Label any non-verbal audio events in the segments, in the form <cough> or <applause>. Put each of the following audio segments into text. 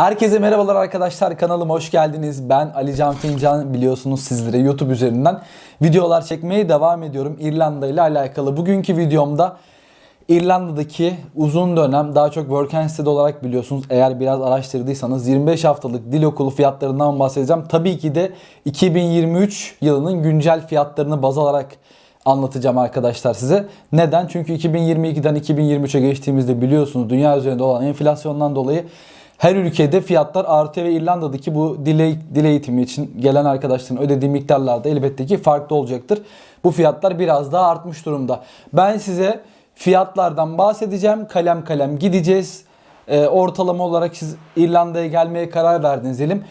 Herkese merhabalar arkadaşlar kanalıma hoş geldiniz. Ben Ali Can Fincan biliyorsunuz sizlere YouTube üzerinden videolar çekmeye devam ediyorum İrlanda ile alakalı. Bugünkü videomda İrlanda'daki uzun dönem daha çok work and study olarak biliyorsunuz eğer biraz araştırdıysanız 25 haftalık dil okulu fiyatlarından bahsedeceğim. Tabii ki de 2023 yılının güncel fiyatlarını baz alarak anlatacağım arkadaşlar size. Neden? Çünkü 2022'den 2023'e geçtiğimizde biliyorsunuz dünya üzerinde olan enflasyondan dolayı her ülkede fiyatlar artıyor ve İrlanda'daki bu dil, dil eğitimi için gelen arkadaşların ödediği miktarlar da elbette ki farklı olacaktır. Bu fiyatlar biraz daha artmış durumda. Ben size fiyatlardan bahsedeceğim. Kalem kalem gideceğiz. Ee, ortalama olarak siz İrlanda'ya gelmeye karar verdiniz diyelim.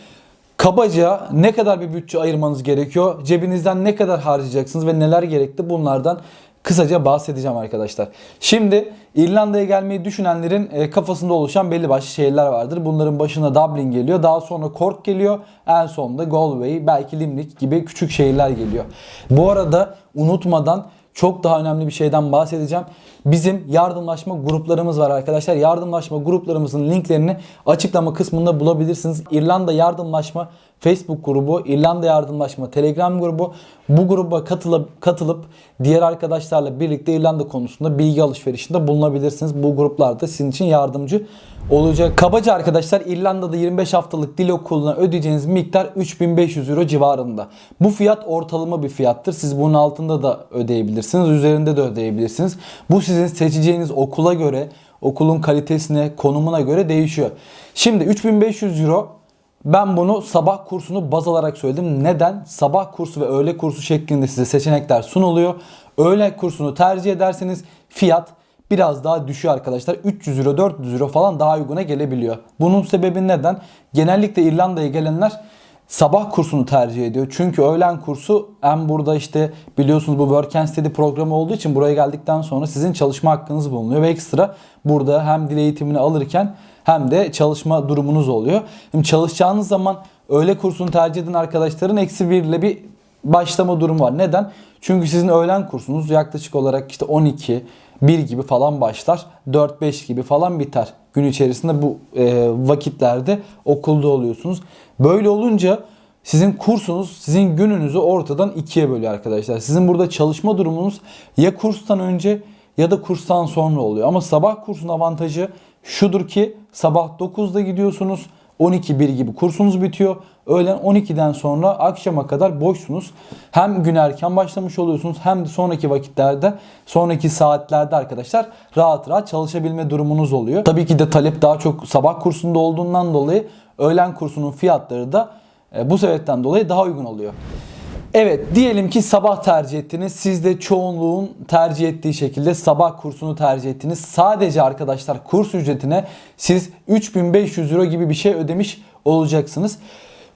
Kabaca ne kadar bir bütçe ayırmanız gerekiyor? Cebinizden ne kadar harcayacaksınız ve neler gerekli bunlardan kısaca bahsedeceğim arkadaşlar. Şimdi İrlanda'ya gelmeyi düşünenlerin e, kafasında oluşan belli başlı şeyler vardır. Bunların başına Dublin geliyor. Daha sonra Cork geliyor. En sonunda Galway, belki Limerick gibi küçük şehirler geliyor. Bu arada unutmadan çok daha önemli bir şeyden bahsedeceğim. Bizim yardımlaşma gruplarımız var arkadaşlar. Yardımlaşma gruplarımızın linklerini açıklama kısmında bulabilirsiniz. İrlanda Yardımlaşma Facebook grubu, İrlanda Yardımlaşma Telegram grubu. Bu gruba katılıp katılıp diğer arkadaşlarla birlikte İrlanda konusunda bilgi alışverişinde bulunabilirsiniz. Bu gruplar da sizin için yardımcı olacak. Kabaca arkadaşlar İrlanda'da 25 haftalık dil okuluna ödeyeceğiniz miktar 3500 euro civarında. Bu fiyat ortalama bir fiyattır. Siz bunun altında da ödeyebilirsiniz, üzerinde de ödeyebilirsiniz. Bu sizin seçeceğiniz okula göre, okulun kalitesine, konumuna göre değişiyor. Şimdi 3500 euro ben bunu sabah kursunu baz alarak söyledim. Neden? Sabah kursu ve öğle kursu şeklinde size seçenekler sunuluyor. Öğle kursunu tercih ederseniz fiyat biraz daha düşüyor arkadaşlar. 300 euro 400 euro falan daha uyguna gelebiliyor. Bunun sebebi neden? Genellikle İrlanda'ya gelenler sabah kursunu tercih ediyor. Çünkü öğlen kursu hem burada işte biliyorsunuz bu Work and Study programı olduğu için buraya geldikten sonra sizin çalışma hakkınız bulunuyor ve ekstra burada hem dil eğitimini alırken hem de çalışma durumunuz oluyor. Şimdi çalışacağınız zaman öğle kursunu tercih eden arkadaşların eksi 1 ile bir başlama durumu var. Neden? Çünkü sizin öğlen kursunuz yaklaşık olarak işte 12, 1 gibi falan başlar. 4-5 gibi falan biter. Gün içerisinde bu e, vakitlerde okulda oluyorsunuz. Böyle olunca sizin kursunuz sizin gününüzü ortadan ikiye bölüyor arkadaşlar. Sizin burada çalışma durumunuz ya kurstan önce ya da kurstan sonra oluyor. Ama sabah kursun avantajı şudur ki sabah 9'da gidiyorsunuz. 12-1 gibi kursunuz bitiyor. Öğlen 12'den sonra akşama kadar boşsunuz. Hem gün erken başlamış oluyorsunuz hem de sonraki vakitlerde, sonraki saatlerde arkadaşlar rahat rahat çalışabilme durumunuz oluyor. Tabii ki de talep daha çok sabah kursunda olduğundan dolayı öğlen kursunun fiyatları da e, bu sebepten dolayı daha uygun oluyor. Evet diyelim ki sabah tercih ettiniz. Siz de çoğunluğun tercih ettiği şekilde sabah kursunu tercih ettiniz. Sadece arkadaşlar kurs ücretine siz 3500 euro gibi bir şey ödemiş olacaksınız.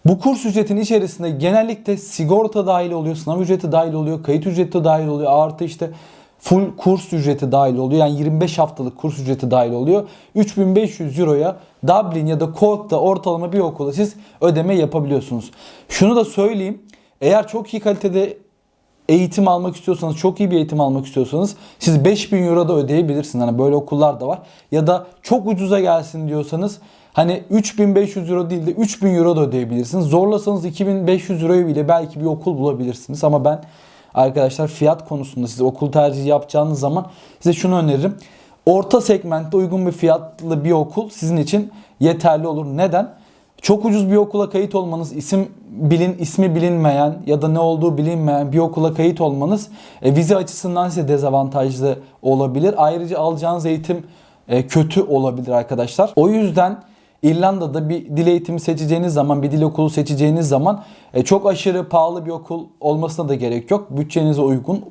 Bu kurs ücretinin içerisinde genellikle sigorta dahil oluyor, sınav ücreti dahil oluyor, kayıt ücreti dahil oluyor. Artı işte full kurs ücreti dahil oluyor. Yani 25 haftalık kurs ücreti dahil oluyor. 3500 euroya Dublin ya da Cork'ta ortalama bir okula siz ödeme yapabiliyorsunuz. Şunu da söyleyeyim. Eğer çok iyi kalitede eğitim almak istiyorsanız, çok iyi bir eğitim almak istiyorsanız siz 5000 euro da ödeyebilirsiniz. Hani böyle okullar da var. Ya da çok ucuza gelsin diyorsanız hani 3500 euro değil de 3000 euro da ödeyebilirsiniz. Zorlasanız 2500 euroyu bile belki bir okul bulabilirsiniz. Ama ben arkadaşlar fiyat konusunda size okul tercihi yapacağınız zaman size şunu öneririm. Orta segmentte uygun bir fiyatlı bir okul sizin için yeterli olur. Neden? Çok ucuz bir okula kayıt olmanız, isim bilin ismi bilinmeyen ya da ne olduğu bilinmeyen bir okula kayıt olmanız e, vize açısından size dezavantajlı olabilir. Ayrıca alacağınız eğitim e, kötü olabilir arkadaşlar. O yüzden İrlanda'da bir dil eğitimi seçeceğiniz zaman, bir dil okulu seçeceğiniz zaman e, çok aşırı pahalı bir okul olmasına da gerek yok. Bütçenize uygun,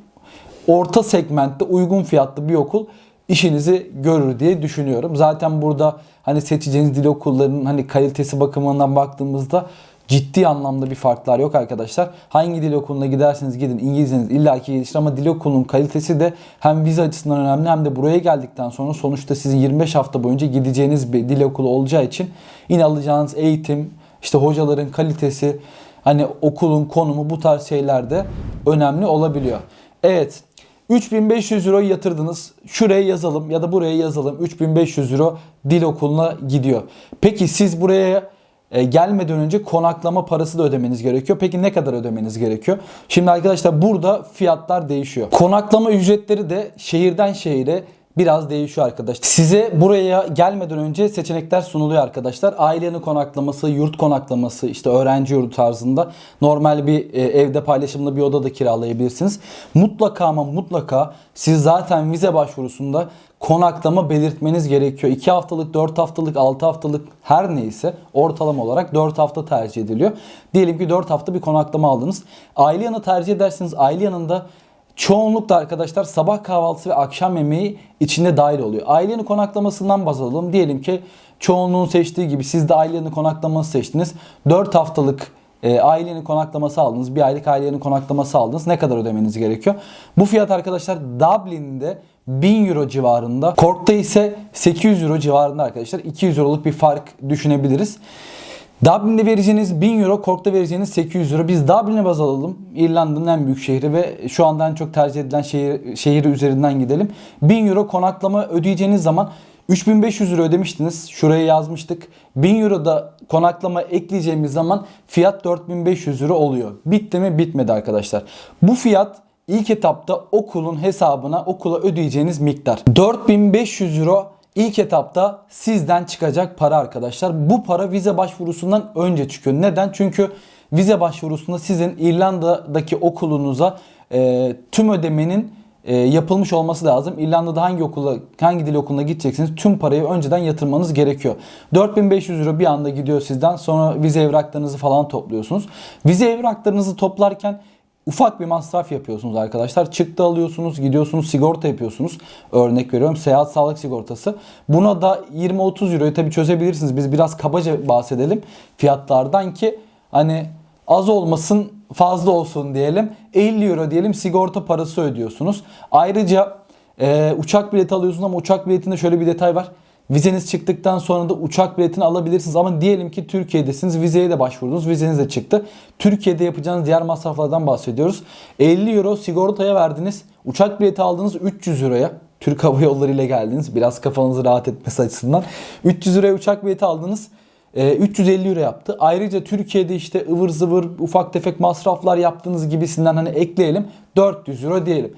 orta segmentte uygun fiyatlı bir okul işinizi görür diye düşünüyorum. Zaten burada hani seçeceğiniz dil okullarının hani kalitesi bakımından baktığımızda ciddi anlamda bir farklar yok arkadaşlar. Hangi dil okuluna giderseniz gidin İngilizceniz illaki gelişir ama dil okulunun kalitesi de hem vize açısından önemli hem de buraya geldikten sonra sonuçta sizin 25 hafta boyunca gideceğiniz bir dil okulu olacağı için yine alacağınız eğitim, işte hocaların kalitesi, hani okulun konumu bu tarz şeyler de önemli olabiliyor. Evet 3500 euro yatırdınız. Şuraya yazalım ya da buraya yazalım. 3500 euro dil okuluna gidiyor. Peki siz buraya e, gelmeden önce konaklama parası da ödemeniz gerekiyor. Peki ne kadar ödemeniz gerekiyor? Şimdi arkadaşlar burada fiyatlar değişiyor. Konaklama ücretleri de şehirden şehire biraz değişiyor arkadaşlar. Size buraya gelmeden önce seçenekler sunuluyor arkadaşlar. Ailenin konaklaması, yurt konaklaması, işte öğrenci yurdu tarzında normal bir e, evde paylaşımlı bir oda da kiralayabilirsiniz. Mutlaka ama mutlaka siz zaten vize başvurusunda konaklama belirtmeniz gerekiyor. 2 haftalık, 4 haftalık, 6 haftalık her neyse ortalama olarak 4 hafta tercih ediliyor. Diyelim ki 4 hafta bir konaklama aldınız. Aile yanı tercih ederseniz aile yanında Çoğunlukla arkadaşlar sabah kahvaltısı ve akşam yemeği içinde dahil oluyor. Ailenin konaklamasından baz alalım. Diyelim ki çoğunluğun seçtiği gibi siz de ailenin konaklaması seçtiniz. 4 haftalık e, ailenin konaklaması aldınız. Bir aylık ailenin konaklaması aldınız. Ne kadar ödemeniz gerekiyor? Bu fiyat arkadaşlar Dublin'de 1000 euro civarında. Cork'ta ise 800 euro civarında arkadaşlar. 200 euroluk bir fark düşünebiliriz. Dublin'de vereceğiniz 1000 euro, Cork'ta vereceğiniz 800 euro. Biz Dublin'e baz alalım. İrlanda'nın en büyük şehri ve şu anda en çok tercih edilen şehir, şehri üzerinden gidelim. 1000 euro konaklama ödeyeceğiniz zaman 3500 euro ödemiştiniz. Şuraya yazmıştık. 1000 euro da konaklama ekleyeceğimiz zaman fiyat 4500 euro oluyor. Bitti mi? Bitmedi arkadaşlar. Bu fiyat ilk etapta okulun hesabına okula ödeyeceğiniz miktar. 4500 euro İlk etapta sizden çıkacak para arkadaşlar. Bu para vize başvurusundan önce çıkıyor. Neden? Çünkü vize başvurusunda sizin İrlanda'daki okulunuza e, tüm ödemenin e, yapılmış olması lazım. İrlanda'da hangi okula, hangi dil okuluna gideceksiniz tüm parayı önceden yatırmanız gerekiyor. 4500 euro bir anda gidiyor sizden. Sonra vize evraklarınızı falan topluyorsunuz. Vize evraklarınızı toplarken ufak bir masraf yapıyorsunuz arkadaşlar. Çıktı alıyorsunuz, gidiyorsunuz, sigorta yapıyorsunuz. Örnek veriyorum seyahat sağlık sigortası. Buna da 20-30 euroyu tabii çözebilirsiniz. Biz biraz kabaca bahsedelim fiyatlardan ki hani az olmasın fazla olsun diyelim. 50 euro diyelim sigorta parası ödüyorsunuz. Ayrıca e, uçak bileti alıyorsunuz ama uçak biletinde şöyle bir detay var. Vizeniz çıktıktan sonra da uçak biletini alabilirsiniz ama diyelim ki Türkiye'desiniz vizeye de başvurdunuz vizeniz de çıktı. Türkiye'de yapacağınız diğer masraflardan bahsediyoruz. 50 euro sigortaya verdiniz uçak bileti aldınız 300 euroya. Türk Hava Yolları ile geldiniz biraz kafanızı rahat etmesi açısından. 300 liraya uçak bileti aldınız. 350 euro yaptı. Ayrıca Türkiye'de işte ıvır zıvır ufak tefek masraflar yaptığınız gibisinden hani ekleyelim 400 euro diyelim.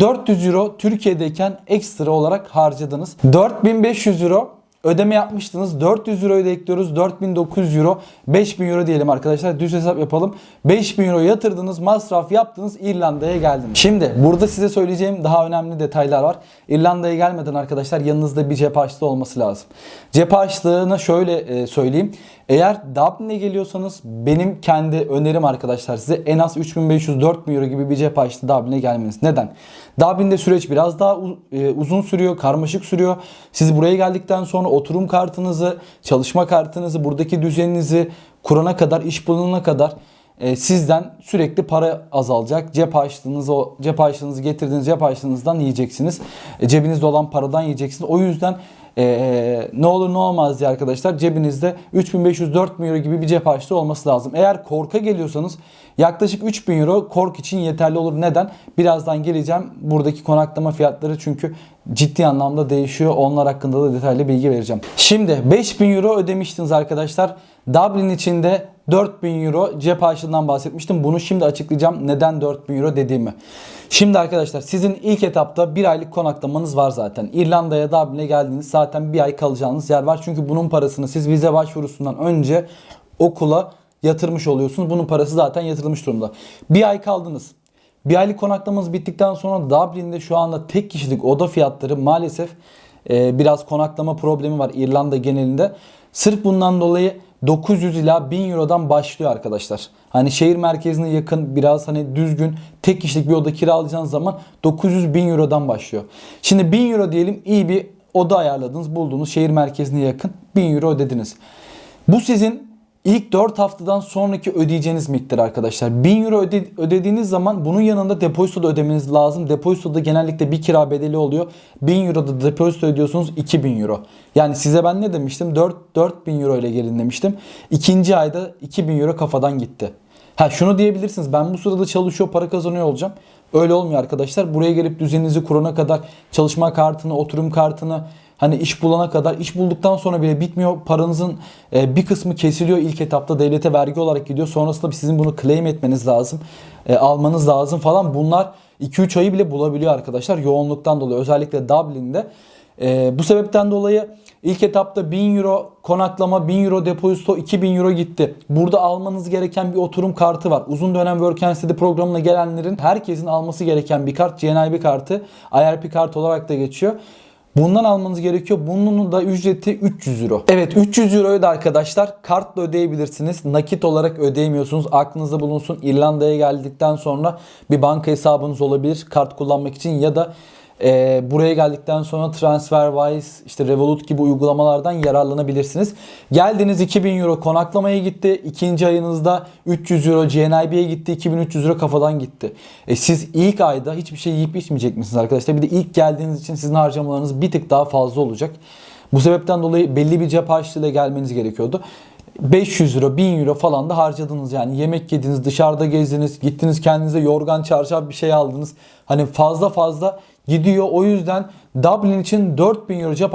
400 euro Türkiye'deyken ekstra olarak harcadınız. 4500 euro ödeme yapmıştınız. 400 euroyu da ekliyoruz. 4900 euro, 5000 euro diyelim arkadaşlar. Düz hesap yapalım. 5000 euro yatırdınız, masraf yaptınız, İrlanda'ya geldiniz. Şimdi burada size söyleyeceğim daha önemli detaylar var. İrlanda'ya gelmeden arkadaşlar yanınızda bir cep harçlığı olması lazım. Cep harçlığını şöyle e, söyleyeyim. Eğer Dublin'e geliyorsanız benim kendi önerim arkadaşlar size en az 3500-4000 euro gibi bir cep harçlığı Dublin'e gelmeniz. Neden? Dublin'de süreç biraz daha e, uzun sürüyor, karmaşık sürüyor. Siz buraya geldikten sonra oturum kartınızı, çalışma kartınızı, buradaki düzeninizi kurana kadar, iş bulunana kadar e, sizden sürekli para azalacak. Cep harçlığınızı, o cep harçlığınızı getirdiğiniz cep harçlığınızdan yiyeceksiniz. E, cebinizde olan paradan yiyeceksiniz. O yüzden e, ne olur ne olmaz diye arkadaşlar cebinizde 3500-4000 euro gibi bir cep harçlığı olması lazım. Eğer korka geliyorsanız yaklaşık 3000 euro kork için yeterli olur. Neden? Birazdan geleceğim. Buradaki konaklama fiyatları çünkü ciddi anlamda değişiyor. Onlar hakkında da detaylı bilgi vereceğim. Şimdi 5000 euro ödemiştiniz arkadaşlar. Dublin içinde 4000 euro cep harçlığından bahsetmiştim. Bunu şimdi açıklayacağım neden 4000 euro dediğimi. Şimdi arkadaşlar sizin ilk etapta bir aylık konaklamanız var zaten. İrlanda'ya Dublin'e geldiniz zaten bir ay kalacağınız yer var. Çünkü bunun parasını siz vize başvurusundan önce okula yatırmış oluyorsunuz. Bunun parası zaten yatırılmış durumda. Bir ay kaldınız. Bir aylık konaklamanız bittikten sonra Dublin'de şu anda tek kişilik oda fiyatları maalesef e, biraz konaklama problemi var İrlanda genelinde. Sırf bundan dolayı 900 ila 1000 Euro'dan başlıyor arkadaşlar. Hani şehir merkezine yakın biraz hani düzgün tek kişilik bir oda kiralayacağınız zaman 900 1000 Euro'dan başlıyor. Şimdi 1000 Euro diyelim iyi bir oda ayarladınız buldunuz şehir merkezine yakın 1000 Euro ödediniz. Bu sizin İlk 4 haftadan sonraki ödeyeceğiniz miktar arkadaşlar. 1000 euro öde, ödediğiniz zaman bunun yanında depozito da ödemeniz lazım. Depozito da genellikle bir kira bedeli oluyor. 1000 euro da depozito ödüyorsunuz 2000 euro. Yani size ben ne demiştim? 4 4000 euro ile gelin demiştim. İkinci ayda 2000 euro kafadan gitti. Ha şunu diyebilirsiniz. Ben bu sırada çalışıyor, para kazanıyor olacağım. Öyle olmuyor arkadaşlar. Buraya gelip düzeninizi kurana kadar çalışma kartını, oturum kartını hani iş bulana kadar iş bulduktan sonra bile bitmiyor. Paranızın e, bir kısmı kesiliyor ilk etapta devlete vergi olarak gidiyor. Sonrasında sizin bunu claim etmeniz lazım. e, almanız lazım falan. Bunlar 2-3 ayı bile bulabiliyor arkadaşlar yoğunluktan dolayı. Özellikle Dublin'de. E, bu sebepten dolayı ilk etapta 1000 euro konaklama, 1000 euro depozito, 2000 euro gitti. Burada almanız gereken bir oturum kartı var. Uzun dönem Work and Study programına gelenlerin herkesin alması gereken bir kart. GNIB kartı. IRP kartı olarak da geçiyor. Bundan almanız gerekiyor. Bunun da ücreti 300 euro. Evet 300 euroyu da arkadaşlar kartla ödeyebilirsiniz. Nakit olarak ödeyemiyorsunuz. Aklınızda bulunsun. İrlanda'ya geldikten sonra bir banka hesabınız olabilir kart kullanmak için ya da e, buraya geldikten sonra TransferWise, işte Revolut gibi uygulamalardan yararlanabilirsiniz. Geldiniz 2000 euro konaklamaya gitti. İkinci ayınızda 300 euro GNIB'ye gitti. 2300 euro kafadan gitti. E, siz ilk ayda hiçbir şey yiyip içmeyecek misiniz arkadaşlar? Bir de ilk geldiğiniz için sizin harcamalarınız bir tık daha fazla olacak. Bu sebepten dolayı belli bir cep harçlığıyla gelmeniz gerekiyordu. 500 euro, 1000 euro falan da harcadınız yani. Yemek yediniz, dışarıda gezdiniz, gittiniz kendinize yorgan, çarşaf bir şey aldınız. Hani fazla fazla gidiyor. O yüzden Dublin için 4000 euro cep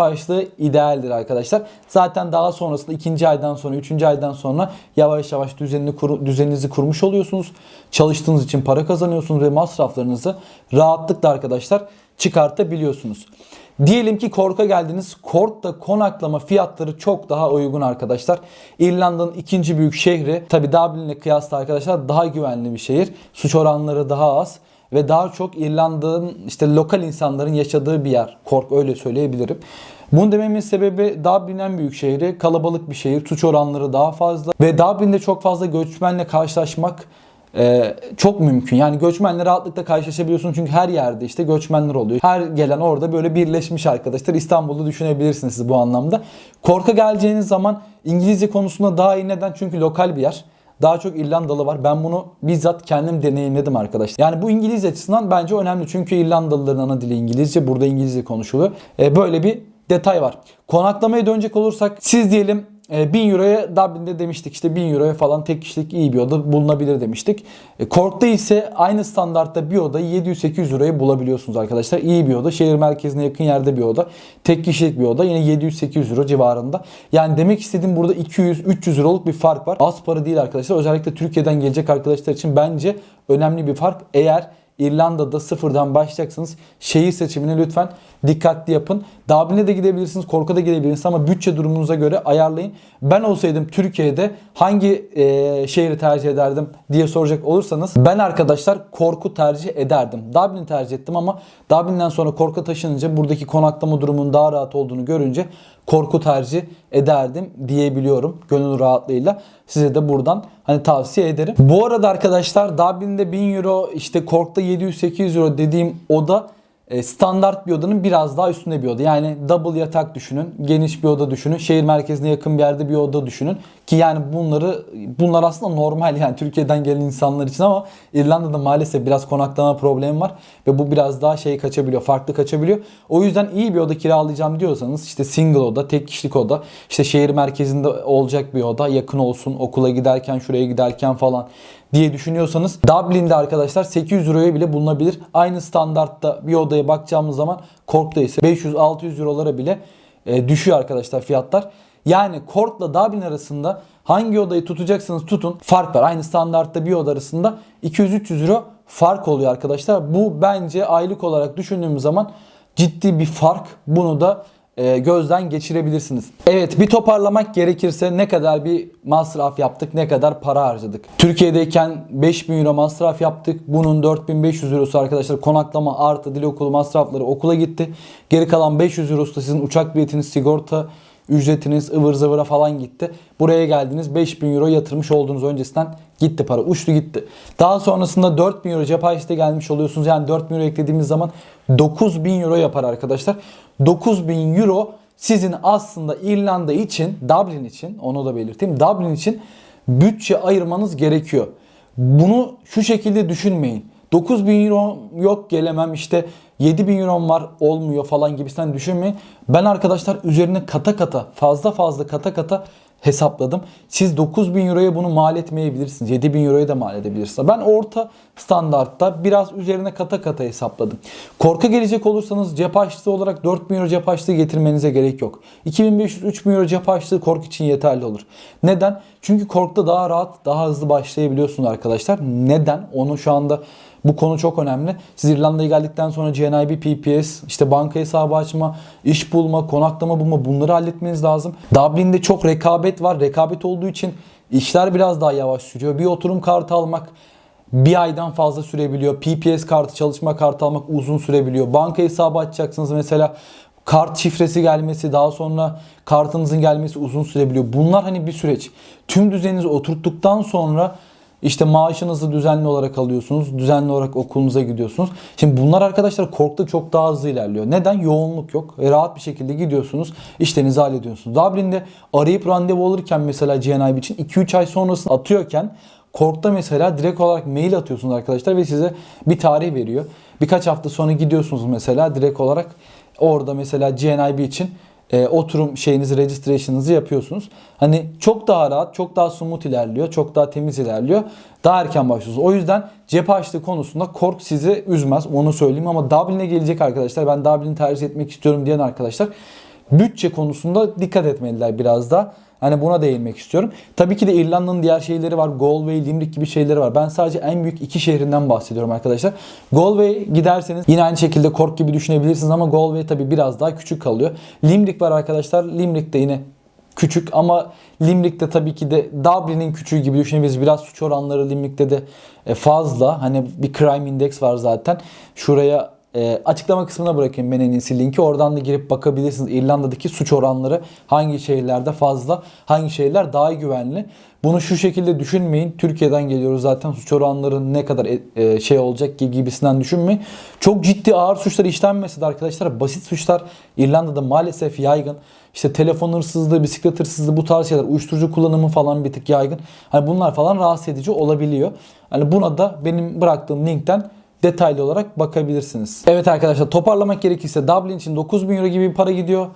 idealdir arkadaşlar. Zaten daha sonrasında ikinci aydan sonra, üçüncü aydan sonra yavaş yavaş düzenini kur, düzeninizi kurmuş oluyorsunuz. Çalıştığınız için para kazanıyorsunuz ve masraflarınızı rahatlıkla arkadaşlar çıkartabiliyorsunuz. Diyelim ki Kork'a geldiniz. Kork'ta konaklama fiyatları çok daha uygun arkadaşlar. İrlanda'nın ikinci büyük şehri. Tabi Dublin'le kıyasla arkadaşlar daha güvenli bir şehir. Suç oranları daha az ve daha çok İrlanda'nın işte lokal insanların yaşadığı bir yer. Cork öyle söyleyebilirim. Bunu dememin sebebi Dublin en büyük şehri, kalabalık bir şehir, suç oranları daha fazla ve Dublin'de çok fazla göçmenle karşılaşmak e, çok mümkün. Yani göçmenle rahatlıkla karşılaşabiliyorsun çünkü her yerde işte göçmenler oluyor. Her gelen orada böyle birleşmiş arkadaşlar. İstanbul'u düşünebilirsiniz bu anlamda. Korka geleceğiniz zaman İngilizce konusunda daha iyi neden? Çünkü lokal bir yer. Daha çok İrlandalı var. Ben bunu bizzat kendim deneyimledim arkadaşlar. Yani bu İngilizce açısından bence önemli. Çünkü İrlandalıların ana dili İngilizce. Burada İngilizce konuşuluyor. E, böyle bir detay var. Konaklamaya dönecek olursak siz diyelim e, 1000 euroya Dublin'de demiştik işte 1000 euroya falan tek kişilik iyi bir oda bulunabilir demiştik. E, ise aynı standartta bir oda 700-800 euroya bulabiliyorsunuz arkadaşlar. İyi bir oda. Şehir merkezine yakın yerde bir oda. Tek kişilik bir oda yine 700-800 euro civarında. Yani demek istediğim burada 200-300 euroluk bir fark var. Az para değil arkadaşlar. Özellikle Türkiye'den gelecek arkadaşlar için bence önemli bir fark. Eğer İrlanda'da sıfırdan başlayacaksınız. Şehir seçimini lütfen dikkatli yapın. Dublin'e de gidebilirsiniz, Kork'a da gidebilirsiniz ama bütçe durumunuza göre ayarlayın. Ben olsaydım Türkiye'de hangi e, şehri tercih ederdim diye soracak olursanız ben arkadaşlar Kork'u tercih ederdim. Dublin'i tercih ettim ama Dublin'den sonra Kork'a taşınınca buradaki konaklama durumunun daha rahat olduğunu görünce Kork'u tercih ederdim diyebiliyorum gönül rahatlığıyla. Size de buradan hani tavsiye ederim. Bu arada arkadaşlar Dublin'de 1000 euro işte Kork'ta 700-800 euro dediğim oda standart bir odanın biraz daha üstünde bir oda. Yani double yatak düşünün. Geniş bir oda düşünün. Şehir merkezine yakın bir yerde bir oda düşünün. Ki yani bunları bunlar aslında normal yani Türkiye'den gelen insanlar için ama İrlanda'da maalesef biraz konaklama problemi var ve bu biraz daha şey kaçabiliyor, farklı kaçabiliyor. O yüzden iyi bir oda kiralayacağım diyorsanız işte single oda, tek kişilik oda, işte şehir merkezinde olacak bir oda, yakın olsun, okula giderken, şuraya giderken falan diye düşünüyorsanız Dublin'de arkadaşlar 800 euroya bile bulunabilir. Aynı standartta bir odaya bakacağımız zaman Cork'ta ise 500-600 eurolara bile e, düşüyor arkadaşlar fiyatlar. Yani Cork'la Dublin arasında hangi odayı tutacaksınız tutun fark var. Aynı standartta bir oda arasında 200-300 euro fark oluyor arkadaşlar. Bu bence aylık olarak düşündüğümüz zaman ciddi bir fark. Bunu da gözden geçirebilirsiniz. Evet bir toparlamak gerekirse ne kadar bir masraf yaptık, ne kadar para harcadık. Türkiye'deyken 5000 euro masraf yaptık. Bunun 4500 eurosu arkadaşlar konaklama artı dil okulu masrafları okula gitti. Geri kalan 500 eurosu da sizin uçak biletiniz, sigorta ücretiniz ıvır zıvıra falan gitti. Buraya geldiniz 5000 euro yatırmış olduğunuz öncesinden gitti para uçtu gitti. Daha sonrasında 4000 euro cep harçlığı gelmiş oluyorsunuz. Yani 4000 euro eklediğimiz zaman 9000 euro yapar arkadaşlar. 9000 euro sizin aslında İrlanda için, Dublin için, onu da belirteyim. Dublin için bütçe ayırmanız gerekiyor. Bunu şu şekilde düşünmeyin. 9000 euro yok gelemem işte 7000 euro var olmuyor falan gibisinden düşünmeyin. Ben arkadaşlar üzerine kata kata fazla fazla kata kata hesapladım. Siz 9000 euroya bunu mal etmeyebilirsiniz. 7000 euroya da mal edebilirsiniz. Ben orta standartta biraz üzerine kata kata hesapladım. Korka gelecek olursanız cep harçlığı olarak 4000 euro cep harçlığı getirmenize gerek yok. 2500-3000 euro cep harçlığı kork için yeterli olur. Neden? Çünkü korkta daha rahat, daha hızlı başlayabiliyorsunuz arkadaşlar. Neden? Onu şu anda bu konu çok önemli. Siz İrlanda'ya geldikten sonra GNIB, PPS, işte banka hesabı açma, iş bulma, konaklama bulma bunları halletmeniz lazım. Dublin'de çok rekabet var. Rekabet olduğu için işler biraz daha yavaş sürüyor. Bir oturum kartı almak bir aydan fazla sürebiliyor. PPS kartı, çalışma kartı almak uzun sürebiliyor. Banka hesabı açacaksınız mesela kart şifresi gelmesi, daha sonra kartınızın gelmesi uzun sürebiliyor. Bunlar hani bir süreç. Tüm düzeninizi oturttuktan sonra işte maaşınızı düzenli olarak alıyorsunuz. Düzenli olarak okulunuza gidiyorsunuz. Şimdi bunlar arkadaşlar korkta çok daha hızlı ilerliyor. Neden? Yoğunluk yok. Ve rahat bir şekilde gidiyorsunuz. işlerinizi hallediyorsunuz. Dublin'de arayıp randevu alırken mesela GNIB için 2-3 ay sonrasını atıyorken Kork'ta mesela direkt olarak mail atıyorsunuz arkadaşlar ve size bir tarih veriyor. Birkaç hafta sonra gidiyorsunuz mesela direkt olarak orada mesela GNIB için e, oturum şeyinizi, registration'ınızı yapıyorsunuz. Hani çok daha rahat, çok daha smooth ilerliyor, çok daha temiz ilerliyor. Daha erken başlıyorsunuz. O yüzden cep harçlığı konusunda kork sizi üzmez. Onu söyleyeyim ama Dublin'e gelecek arkadaşlar. Ben Dublin'i tercih etmek istiyorum diyen arkadaşlar bütçe konusunda dikkat etmeliler biraz da. Hani buna değinmek istiyorum. Tabii ki de İrlanda'nın diğer şeyleri var. Galway, Limerick gibi şeyleri var. Ben sadece en büyük iki şehrinden bahsediyorum arkadaşlar. Galway giderseniz yine aynı şekilde Cork gibi düşünebilirsiniz ama Galway tabii biraz daha küçük kalıyor. Limerick var arkadaşlar. Limerick de yine küçük ama Limerick'te tabii ki de Dublin'in küçüğü gibi düşünebiliriz. Biraz suç oranları Limerick'te de e, fazla. Hani bir crime index var zaten. Şuraya e, açıklama kısmına bırakayım ben linki. Oradan da girip bakabilirsiniz. İrlanda'daki suç oranları hangi şehirlerde fazla, hangi şehirler daha güvenli. Bunu şu şekilde düşünmeyin. Türkiye'den geliyoruz zaten suç oranları ne kadar e, şey olacak ki gibisinden düşünmeyin. Çok ciddi ağır suçlar işlenmese de arkadaşlar basit suçlar İrlanda'da maalesef yaygın. İşte telefon hırsızlığı, bisiklet hırsızlığı bu tarz şeyler, uyuşturucu kullanımı falan bir tık yaygın. Hani bunlar falan rahatsız edici olabiliyor. Hani buna da benim bıraktığım linkten detaylı olarak bakabilirsiniz. Evet arkadaşlar toparlamak gerekirse Dublin için 9 bin euro gibi bir para gidiyor.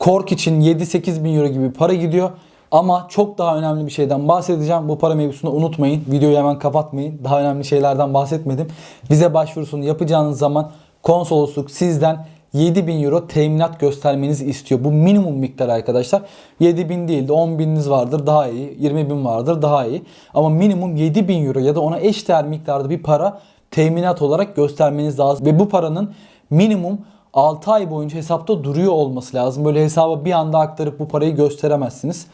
Cork için 7-8 bin euro gibi para gidiyor. Ama çok daha önemli bir şeyden bahsedeceğim. Bu para mevzusunu unutmayın. Videoyu hemen kapatmayın. Daha önemli şeylerden bahsetmedim. Vize başvurusunu yapacağınız zaman konsolosluk sizden 7000 euro teminat göstermenizi istiyor. Bu minimum miktar arkadaşlar. 7000 değil de 10 bininiz vardır daha iyi. 20 bin vardır daha iyi. Ama minimum 7000 euro ya da ona eş değer miktarda bir para teminat olarak göstermeniz lazım. Ve bu paranın minimum 6 ay boyunca hesapta duruyor olması lazım. Böyle hesaba bir anda aktarıp bu parayı gösteremezsiniz.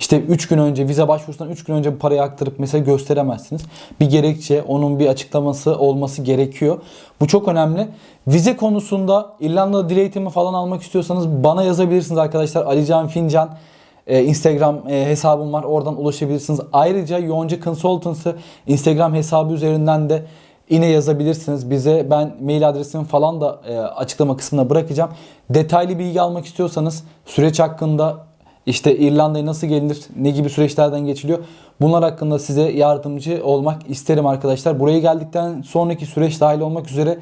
İşte 3 gün önce vize başvurusundan 3 gün önce bu parayı aktarıp mesela gösteremezsiniz. Bir gerekçe, onun bir açıklaması olması gerekiyor. Bu çok önemli. Vize konusunda İrlanda'da dil eğitimi falan almak istiyorsanız bana yazabilirsiniz arkadaşlar. Alican Fincan e, Instagram e, hesabım var. Oradan ulaşabilirsiniz. Ayrıca Yonca Consultancy Instagram hesabı üzerinden de yine yazabilirsiniz bize. Ben mail adresimi falan da e, açıklama kısmına bırakacağım. Detaylı bilgi almak istiyorsanız süreç hakkında işte İrlanda'ya nasıl gelinir, ne gibi süreçlerden geçiliyor. Bunlar hakkında size yardımcı olmak isterim arkadaşlar. Buraya geldikten sonraki süreç dahil olmak üzere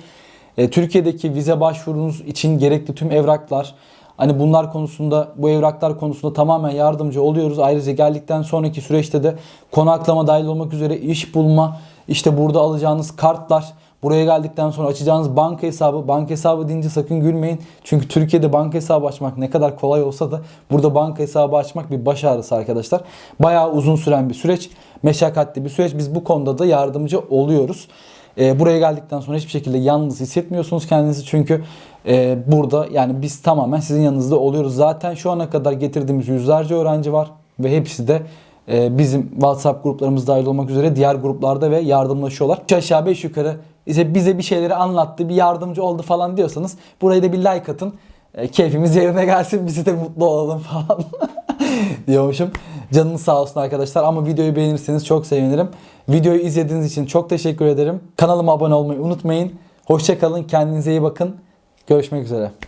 e, Türkiye'deki vize başvurunuz için gerekli tüm evraklar, Hani bunlar konusunda, bu evraklar konusunda tamamen yardımcı oluyoruz. Ayrıca geldikten sonraki süreçte de konaklama dahil olmak üzere iş bulma, işte burada alacağınız kartlar, buraya geldikten sonra açacağınız banka hesabı. Banka hesabı deyince sakın gülmeyin. Çünkü Türkiye'de banka hesabı açmak ne kadar kolay olsa da burada banka hesabı açmak bir baş ağrısı arkadaşlar. Bayağı uzun süren bir süreç, meşakkatli bir süreç. Biz bu konuda da yardımcı oluyoruz. E, buraya geldikten sonra hiçbir şekilde yalnız hissetmiyorsunuz kendinizi çünkü e, burada yani biz tamamen sizin yanınızda oluyoruz. Zaten şu ana kadar getirdiğimiz yüzlerce öğrenci var ve hepsi de bizim WhatsApp gruplarımız dahil olmak üzere diğer gruplarda ve yardımlaşıyorlar. 3 aşağı 5 yukarı işte bize bir şeyleri anlattı, bir yardımcı oldu falan diyorsanız buraya da bir like atın. E, keyfimiz yerine gelsin, bizi de mutlu olalım <laughs> falan diyormuşum. Canınız sağ olsun arkadaşlar ama videoyu beğenirseniz çok sevinirim. Videoyu izlediğiniz için çok teşekkür ederim. Kanalıma abone olmayı unutmayın. Hoşçakalın, kendinize iyi bakın. Görüşmek üzere.